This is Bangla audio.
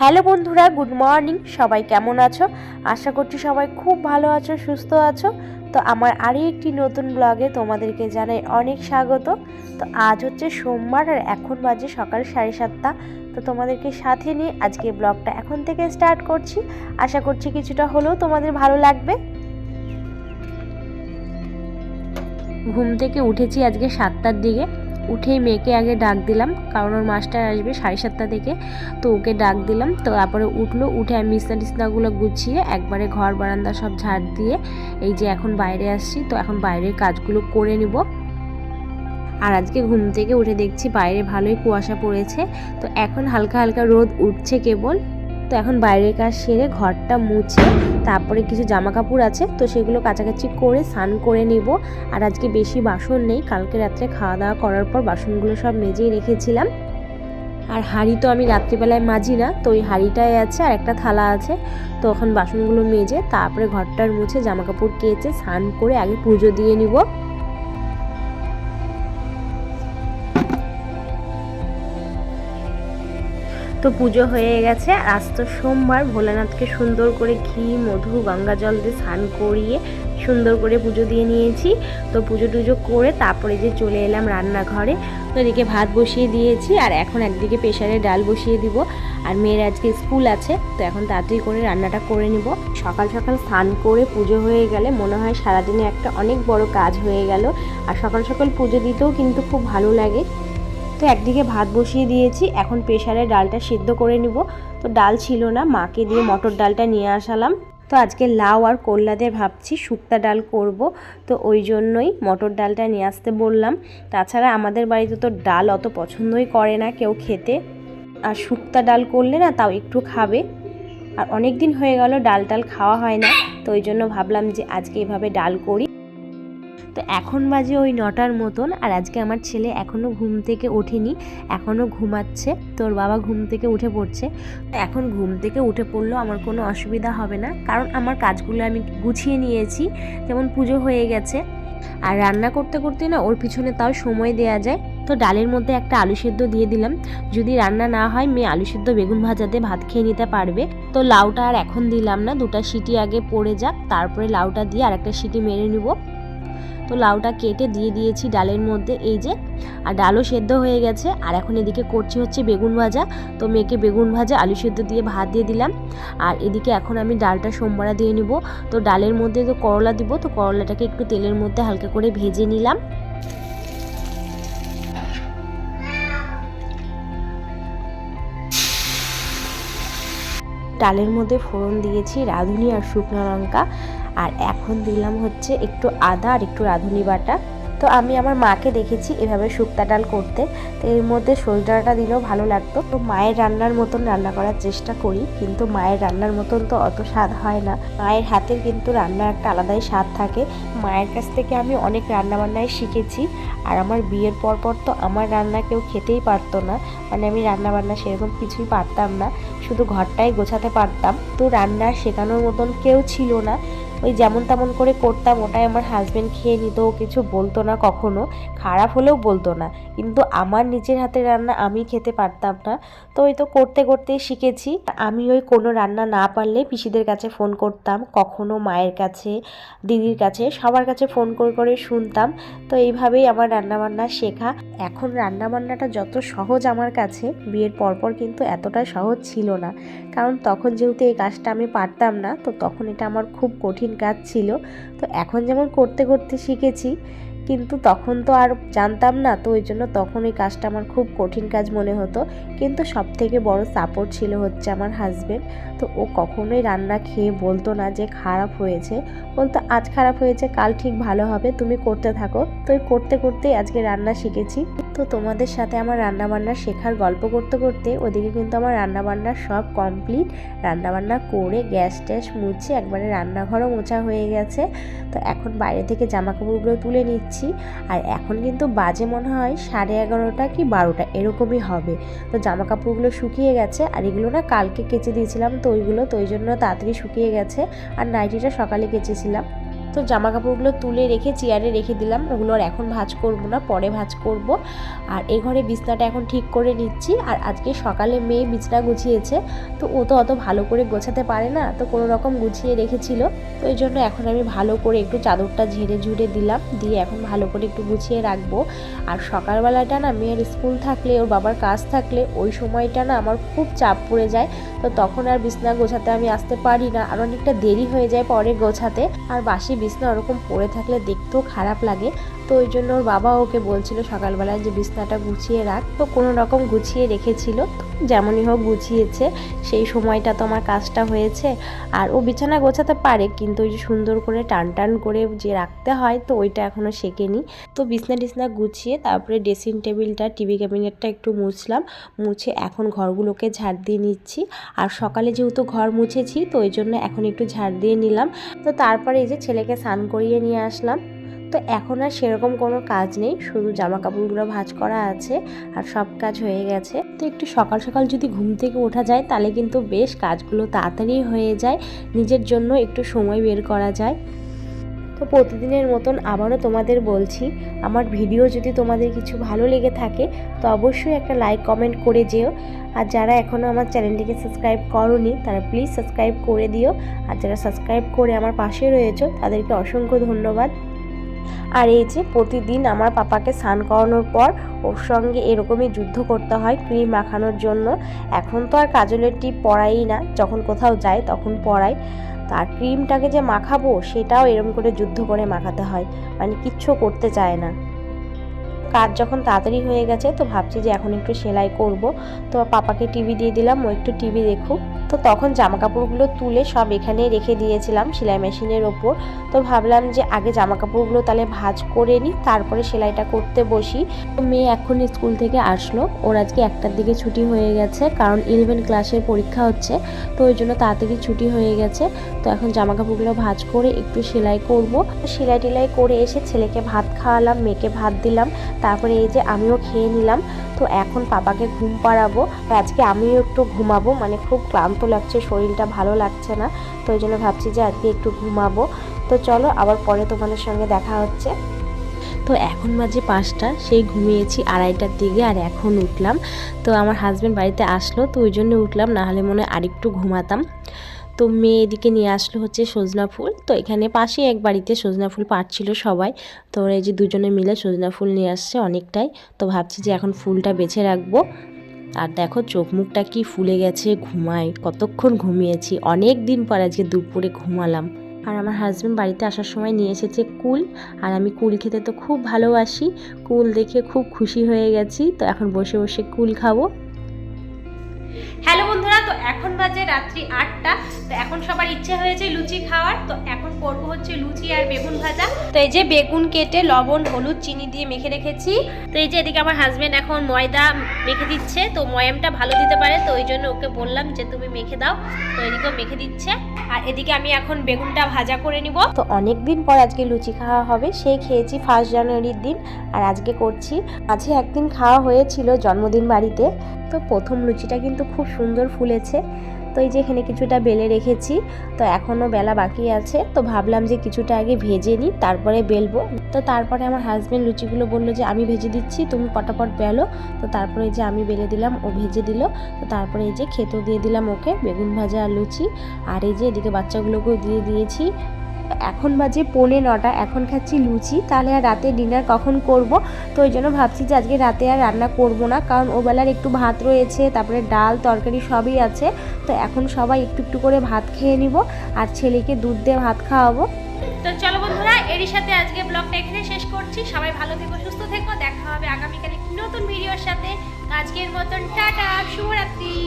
হ্যালো বন্ধুরা, গুড মর্নিং। সবাই কেমন আছো? আশা করছি সবাই খুব ভালো আছো, সুস্থ আছো। তো আমার আরও একটি নতুন ব্লগে তোমাদেরকে জানাই অনেক স্বাগত। তো আজ হচ্ছে সোমবার আর এখন বাজে সকাল সাড়ে সাতটা। তো তোমাদেরকে সাথে নিয়ে আজকে ব্লগটা এখন থেকে স্টার্ট করছি। আশা করছি কিছুটা হলেও তোমাদের ভালো লাগবে। ঘুম থেকে উঠেছি আজকে সাতটার দিকে। উঠেই মেয়েকে আগে ডাক দিলাম, কারণ ওর মাস্টার আসবে সাড়ে সাতটা থেকে, তো ওকে ডাক দিলাম, তো তারপরে উঠল, উঠে আমি বিছনা টিছনাগুলো গুছিয়ে একবারে ঘর বারান্দা সব ঝাড় দিয়ে এই যে এখন বাইরে আসছি, তো এখন বাইরের কাজগুলো করে নিব। আর আজকে ঘুম থেকে উঠে দেখছি বাইরে ভালোই কুয়াশা পড়েছে, তো এখন হালকা হালকা রোদ উঠছে কেবল। তো এখন বাইরের কাজ সেরে ঘরটা মুছে, তারপরে কিছু জামা কাপড় আছে, তো সেগুলো কাছাকাছি করে স্নান করে নিব। আর আজকে বেশি বাসন নেই, কালকে রাত্রে খাওয়া দাওয়া করার পর বাসনগুলো সব মেজেই রেখেছিলাম। আর হাঁড়ি তো আমি রাত্রিবেলায় মাজি না, তো ওই হাঁড়িটাই আছে আর একটা থালা আছে। তো এখন বাসনগুলো মেজে, তারপরে ঘরটার মুছে জামা কাপড় কেচে স্নান করে আগে পুজো দিয়ে নিব। তো পুজো হয়ে গেছে। আজ তো সোমবার, ভোলানাথকে সুন্দর করে ঘি, মধু, গঙ্গা জল দিয়ে স্নান করিয়ে সুন্দর করে পুজো দিয়ে নিয়েছি। তো পুজো টুজো করে তারপরে যে চলে এলাম রান্নাঘরে। তো এদিকে ভাত বসিয়ে দিয়েছি আর এখন একদিকে প্রেশারে ডাল বসিয়ে দিব। আর মেয়ের আজকে স্কুল আছে, তো এখন তাড়াতাড়ি করে রান্নাটা করে নিব। সকাল সকাল স্নান করে পুজো হয়ে গেলে মনে হয় সারাদিনে একটা অনেক বড় কাজ হয়ে গেল। আর সকাল সকাল পুজো দিতেও কিন্তু খুব ভালো লাগে। তো একদিকে ভাত বসিয়ে দিয়েছি, এখন প্রেশারে ডালটা সিদ্ধ করে নিব। তো ডাল ছিল না, মাকে দিয়ে মটর ডালটা নিয়ে আসালাম। তো আজকে লাউ আর করলা দিয়ে ভাবছি শুক্তা ডাল করব, তো ওই জন্যই মটর ডালটা নিয়ে আসতে বললাম। তাছাড়া আমাদের বাড়িতে তো ডাল অত পছন্দই করে না কেউ খেতে। আর শুক্তা ডাল করলে না তাও একটু খাবে। আর অনেক দিন হয়ে গেল ডাল টাল খাওয়া হয় না, তো ওই জন্য ভাবলাম যে আজকে এভাবে ডাল করি। তো এখন বাজে ওই নটার মতন আর আজকে আমার ছেলে এখনও ঘুম থেকে ওঠেনি এখনও ঘুমাচ্ছে, তোর বাবা ঘুম থেকে উঠে পড়ছে। এখন ঘুম থেকে উঠে পড়লেও আমার কোনো অসুবিধা হবে না, কারণ আমার কাজগুলো আমি গুছিয়ে নিয়েছি, যেমন পুজো হয়ে গেছে। আর রান্না করতে করতে না ওর পিছনে তাও সময় দেয়া যায়। তো ডালের মধ্যে একটা আলু সেদ্ধ দিয়ে দিলাম, যদি রান্না না হয় মেয়ে আলু সেদ্ধ বেগুন ভাজাতে ভাত খেয়ে নিতে পারবে। তো লাউটা আর এখন দিলাম না, দুটা সিটি আগে পড়ে যাক, তারপরে লাউটা দিয়ে আর একটা সিটি মেরে নিব। তো লাউটা কেটে দিয়ে দিয়েছি ডালের মধ্যে, এই যে। আর ডালও সেদ্ধ হয়ে গেছে। আর এখন এদিকে করছি হচ্ছে বেগুন ভাজা। তো মেয়েকে বেগুন ভাজা, আলু সেদ্ধ দিয়ে ভাত দিয়ে দিলাম। আর এদিকে এখন আমি ডালটা সোমবারা দিয়ে নিব। তো ডালের মধ্যে তো করলা দিব, তো করলাটাকে একটু তেলের মধ্যে হালকা করে ভেজে নিলাম। ডালের মধ্যে ফোড়ন দিয়েছি, রাঁধুনি আর শুকনো লঙ্কা। আর এখন দিলাম হচ্ছে একটু আদা আর একটু রাঁধুনি বাটা। তো আমি আমার মাকে দেখেছি এভাবে শুক্তা ডাল করতে, তো এর মধ্যে সলটাটা দিলেও ভালো লাগতো। তো মায়ের রান্নার মতন রান্না করার চেষ্টা করি, কিন্তু মায়ের রান্নার মতন তো অত স্বাদ হয় না। মায়ের হাতের কিন্তু রান্নার একটা আলাদাই স্বাদ থাকে। মায়ের কাছ থেকে আমি অনেক রান্নাবান্নায় শিখেছি, আর আমার বিয়ের পর পর তো আমার রান্না কেউ খেতেই পারতো না। মানে আমি রান্না বান্না সেরকম কিছুই পারতাম না, শুধু ঘরটাই গোছাতে পারতাম। তো রান্না শেখানোর মতন কেউ ছিল না। ওই যেমন তেমন করে করতাম, ওটাই আমার হাজব্যান্ড খেয়ে নিত। কিছু বলতো না কখনো, খারাপ হলেও বলতো না। কিন্তু আমার নিজের হাতে রান্না আমি খেতে পারতাম না। তো ওই তো করতে করতেই শিখেছি। আমি ওই কোনো রান্না না পারলে পিসিদের কাছে ফোন করতাম, কখনো মায়ের কাছে, দিদির কাছে, সবার কাছে ফোন করে করে শুনতাম। তো এইভাবেই আমার রান্নাবান্না শেখা। এখন রান্নাবান্নাটা যত সহজ আমার কাছে, বিয়ের পরপর কিন্তু এতটা সহজ ছিল না। কারণ তখন যেহেতু এই কাজটা আমি পারতাম না, তো তখন এটা আমার খুব কঠিন কাজ ছিল। তো এখন যেমন করতে করতে শিখেছি, কিন্তু তখন তো আর জানতাম না, তো ওই জন্য তখন ওই কাজটা আমার খুব কঠিন কাজ মনে হতো। কিন্তু সব থেকে বড় সাপোর্ট ছিল হচ্ছে আমার হাজবেন্ড তো ও কখনোই রান্না খেয়ে বলতো না যে খারাপ হয়েছে। বলতো, আজ খারাপ হয়েছে, কাল ঠিক ভালো হবে, তুমি করতে থাকো। তো করতে, করতেই আজকে রান্না শিখেছি। তো তোমাদের সাথে আমার রান্নাবান্না শেখার গল্প করতে করতে ওদিকে কিন্তু আমার রান্নাবান্না সব কমপ্লিট রান্নাবান্না করে গ্যাস ট্যাস মুছে একবারে রান্নাঘরও মোছা হয়ে গেছে। তো এখন বাইরে থেকে জামা কাপড়গুলো তুলে নিচ্ছি। আর এখন কিন্তু বাজে মনে হয় সাড়ে এগারোটা কি বারোটা, এরকমই হবে। তো জামা কাপড়গুলো শুকিয়ে গেছে আর এগুলো না কালকে কেচে দিয়েছিলাম তো ওইগুলো, তো ওই জন্য তাড়াতাড়ি শুকিয়ে গেছে। আর নাইটিটা সকালে কেচেছিলাম। তো জামা কাপড়গুলো তুলে রেখে, চেয়ারে রেখে দিলাম। ওগুলো আর এখন ভাজ করব না, পরে ভাজ করব। আর এ ঘরে বিছনাটা এখন ঠিক করে নিচ্ছি। আর আজকে সকালে মেয়ে বিছনা গুছিয়েছে, তো ও তো অত ভালো করে গোছাতে পারে না, তো কোনো রকম গুছিয়ে রেখেছিল। তো এই জন্য এখন আমি ভালো করে একটু চাদরটা ঝেড়ে ঝুড়ে দিলাম, দিয়ে এখন ভালো করে একটু গুছিয়ে রাখব। আর সকালবেলাটা না, মেয়ের স্কুল থাকলে, ওর বাবার কাজ থাকলে, ওই সময়টা না আমার খুব চাপ পড়ে যায়। তো তখন আর বিছনা গোছাতে আমি আসতে পারি না, আর অনেকটা দেরি হয়ে যায় পরে গোছাতে। আর বাসি বিছনা ওরকম পড়ে থাকলে দেখতেও খারাপ লাগে। তো ওই জন্য ওর বাবা ওকে বলছিল সকালবেলায় যে বিছনাটা গুছিয়ে রাখ। তো কোনো রকম গুছিয়ে রেখেছিল। যেমনই হোক গুছিয়েছে। সেই সময়টা তো আমার কাজটা হয়েছে। আর ও বিছানা গোছাতে পারে, কিন্তু ওই যে সুন্দর করে টান টান করে যে রাখতে হয়, তো ওইটা এখনও শেখেনি। তো বিছনা টিছনা গুছিয়ে তারপরে ড্রেসিং টেবিলটা টিভি ক্যাবিনেটটা একটু মুছলাম। মুছে এখন ঘরগুলোকে ঝাড় দিয়ে নিচ্ছি। আর সকালে যেহেতু ঘর মুছেছি, তো ওই জন্য এখন একটু ঝাড় দিয়ে নিলাম। তো তারপরে এই যে ছেলেকে স্নান করিয়ে নিয়ে আসলাম। তো এখন আর সেরকম কোনো কাজ নেই, শুধু জামা কাপড়গুলো ভাঁজ করা আছে আর সব কাজ হয়ে গেছে। তো একটু সকাল সকাল যদি ঘুম থেকে ওঠা যায়, তাহলে কিন্তু বেশ কাজগুলো তাড়াতাড়ি হয়ে যায়, নিজের জন্য একটু সময় বের করা যায়। তো প্রতিদিনের মতন আবারও তোমাদের বলছি, আমার ভিডিও যদি তোমাদের কিছু ভালো লেগে থাকে, তো অবশ্যই একটা লাইক কমেন্ট করে যেও। আর যারা এখনও আমার চ্যানেলটিকে সাবস্ক্রাইব করনি, তারা প্লিজ সাবস্ক্রাইব করে দিও। আর যারা সাবস্ক্রাইব করে আমার পাশে রয়েছে, তাদেরকে অসংখ্য ধন্যবাদ। আর এই যে প্রতিদিন আমার পাপাকে স্নান করানোর পর ওর সঙ্গে এরকমই যুদ্ধ করতে হয় ক্রিম মাখানোর জন্য। এখন তো আর কাজলের টিপ পরাই না, যখন কোথাও যায় তখন পরাই তার ক্রিমটাকে যে মাখাবো সেটাও এরম করে যুদ্ধ করে মাখাতে হয় মানে কিচ্ছু করতে চায় না। কাজ যখন তাড়াতাড়ি হয়ে গেছে, তো ভাবছি যে এখন একটু সেলাই করব। তো পাপাকে টিভি দিয়ে দিলাম, ও একটু টিভি দেখুক। তো তখন জামা কাপড়গুলো তুলে সব এখানে রেখে দিয়েছিলাম সেলাই মেশিনের ওপর। তো ভাবলাম যে আগে জামা কাপড়গুলো তাহলে ভাজ করে নিই, তারপরে সেলাইটা করতে বসি। তো মেয়ে এখন স্কুল থেকে আসলো। ওর আজকে একটার দিকে ছুটি হয়ে গেছে, কারণ ইলেভেন ক্লাসের পরীক্ষা হচ্ছে। তো ওই জন্য তাড়াতাড়ি ছুটি হয়ে গেছে। তো এখন জামা কাপড়গুলো ভাজ করে একটু সেলাই করব। সেলাই টেলাই করে এসে ছেলেকে ভাত খাওয়ালাম, মেয়েকে ভাত দিলাম। তারপরে এই যে আমিও খেয়ে নিলাম। তো এখন পাপাকে ঘুম পাড়াবো। আজকে আমিও একটু ঘুমাবো। মানে খুব ক্লান্ত লাগছে, শরীরটা ভালো লাগছে না। তো ওই জন্য ভাবছি যে আজকে একটু ঘুমাবো। তো চলো আবার পরে তোমাদের সঙ্গে দেখা হচ্ছে। তো এখন বাজে পাঁচটা। সেই ঘুমিয়েছি আড়াইটার দিকে আর এখন উঠলাম। তো আমার হাজব্যান্ড বাড়িতে আসলো। তো ওই জন্য উঠলাম। নাহলে মনে হয় আরেকটু ঘুমাতাম। তো মেয়ে এদিকে নিয়ে আসলো হচ্ছে সজনা ফুল। তো এখানে পাশে এক বাড়িতে সজনা ফুল পাচ্ছিল সবাই। তো এই যে দুজনে মিলে সজনা ফুল নিয়ে আসছে অনেকটাই। তো ভাবছি যে এখন ফুলটা বেছে রাখব। আর দেখো চোখ মুখটা কি ফুলে গেছে, ঘুমায়। কতক্ষণ ঘুমিয়েছি। অনেক দিন পর আজকে দুপুরে ঘুমালাম। আর আমার হাজব্যান্ড বাড়িতে আসার সময় নিয়ে এসেছে কুল। আর আমি কুল খেতে তো খুব ভালোবাসি। কুল দেখে খুব খুশি হয়ে গেছি। তো এখন বসে বসে কুল খাব। হ্যালো বন্ধুরা, তো এখন বাজে রাত্রি আটটা। তো এখন সবার ইচ্ছে হয়েছে লুচি খাওয়ার। তো এখন করব হচ্ছে লুচি আর বেগুন ভাজা। তো এই যে বেগুন কেটে লবণ, হলুদ, চিনি দিয়ে মেখে রেখেছি। তো এই যে এদিকে আমার হাজবেন্ড এখন ময়দা মেখে দিচ্ছে। তো ময়ামটা ভালো দিতে পারে, তো ওই জন্য ওকে বললাম যে তুমি মেখে দাও। তো এদিকেও মেখে দিচ্ছে। আর এদিকে আমি এখন বেগুনটা ভাজা করে নিব। তো অনেক দিন পর আজকে লুচি খাওয়া হবে, সেই খেয়েছি ফার্স্ট জানুয়ারির দিন। আর আজকে করছি। মাঝে একদিন খাওয়া হয়েছিল জন্মদিন বাড়িতে। তো প্রথম লুচিটা কিন্তু খুব সুন্দর ফুলেছে। তো এই যে এখানে কিছুটা বেলে রেখেছি, তো এখনও বেলা বাকি আছে। তো ভাবলাম যে কিছুটা আগে ভেজে নিই, তারপরে বেলবো। তো তারপরে আমার হাজব্যান্ড লুচিগুলো বলল যে, আমি ভেজে দিচ্ছি, তুমি পটাপট বেলো। তো তারপরে যে আমি বেলে দিলাম, ও ভেজে দিল। তো তারপরে এই যে খেতেও দিয়ে দিলাম ওকে, বেগুন ভাজা আর লুচি। আর এই যে এদিকে বাচ্চাগুলোকেও দিয়ে দিয়েছি। এখন বাজে পৌনে নটা, এখন খাচ্ছি লুচি। তাহলে আর রাতে ডিনার কখন করব? তো ওই জন্য ভাবছি যে আজকে রাতে আর রান্না করব না, কারণ ওবেলার একটু ভাত রয়েছে, তারপরে ডাল, তরকারি সবই আছে। তো এখন সবাই একটু একটু করে ভাত খেয়ে নিব, আর ছেলেকে দুধ দিয়ে ভাত খাওয়াবো। তো চলো বন্ধুরা, এরই সাথে আজকে ব্লগটা এখানে শেষ করছি। সবাই ভালো থেকো, সুস্থ থেকো, দেখা হবে আগামীকাল নতুন ভিডিওর সাথে। আজকের মতন, টাটা, শুভরাত্রি।